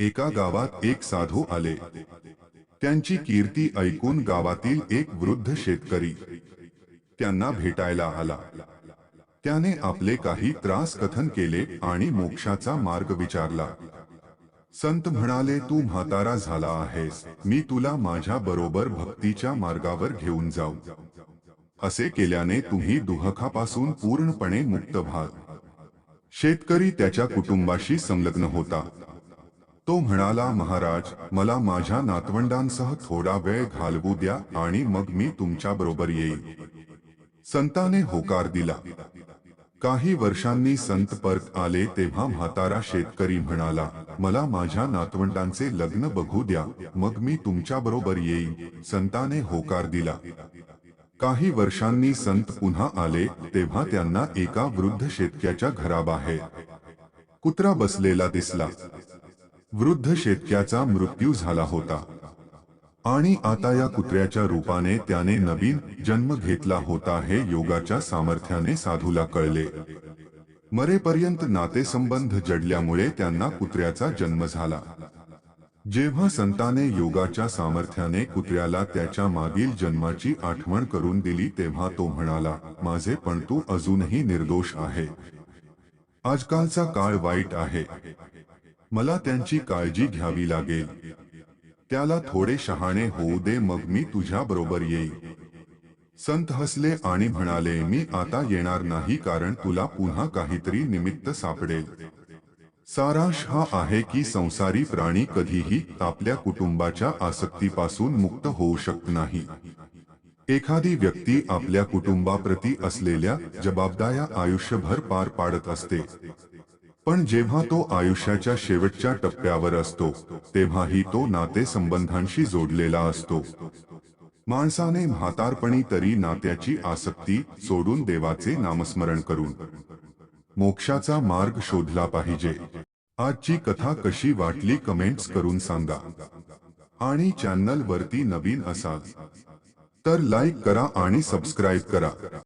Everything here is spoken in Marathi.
एका गावात एक साधू आले. त्यांची कीर्ती ऐकून गावातील एक वृद्ध शेतकरी त्यांना भेटायला आला. त्याने आपले काही त्रास कथन केले आणि मोक्षाचा मार्ग विचारला. संत म्हणाले तू म्हातारा झाला आहेस. मी तुला माझ्या बरोबर भक्तीच्या मार्गावर घेऊन जाऊ. असे केल्याने तुम्ही दुहखापासून पूर्णपणे मुक्त व्हाल. शेतकरी त्याच्या कुटुंबाशी संलग्न होता. तो म्हणाला महाराज मला माझ्या नातवंडांसह थोडा वेळ घालवू द्या आणि मग मी तुमच्या बरोबर येईल संताने होकार दिला. काही वर्षांनी संत परत आले तेव्हा म्हातारा शेतकरी म्हणाला मला माझ्या नातवंडांचे लग्न बघू द्या मग मी तुमच्या बरोबर येईल संताने होकार दिला. काही वर्षांनी संत पुन्हा आले तेव्हा त्यांना एका वृद्ध शेतक्याच्या घराबाहेर कुत्रा बसलेला दिसला. वृद्ध शेतक्याचा मृत्यू झाला होता. आणि आता या कुत्र्याच्या रूपाने त्याने नवीन जन्म घेतला होता हे योगाच्या सामर्थ्याने साधूला कळले. मरेपर्यंत नातेसंबंध जडल्यामुळे त्यांना कुत्र्याचा जन्म झाला. जेव्हा संताने योगाच्या सामर्थ्याने कुत्र्याला त्याच्या मागील जन्माची आठवण करून दिली तेव्हा तो म्हणाला माझे पण तू अजूनही निर्दोष आहे. आजकालचा काळ वाईट आहे. मला त्यांची काळजी घ्यावी लागेल. त्याला थोडे शहाणे होऊ दे मग मी तुझ्या बरोबर येईल संत हसले आणि म्हणाले मी आता येणार नाही कारण तुला पुन्हा काहीतरी निमित्त सापडेल. सारांश हा आहे की संसारी प्राणी कधीही आपल्या कुटुंबाच्या आसक्तीपासून मुक्त होऊ शकत नाही. एखादी व्यक्ती आपल्या कुटुंबाप्रती असलेल्या जबाबदाऱ्या आयुष्यभर पार पाडत असते. पण जेव्हा तो आयुष्याच्या शेवटच्या टप्प्यावर असतो तेव्हाही तो नातेसंबंधांशी जोडलेला असतो. माणसाने म्हातारपणी तरी नात्याची आसक्ती सोडून देवाचे नामस्मरण करून. मोक्षाचा मार्ग शोधला पाहिजे. आजची कथा कशी वाटली कमेंट्स करून सांगा. आणि चॅनल वरती नवीन असाल तर लाईक करा आणि सबस्क्राईब करा.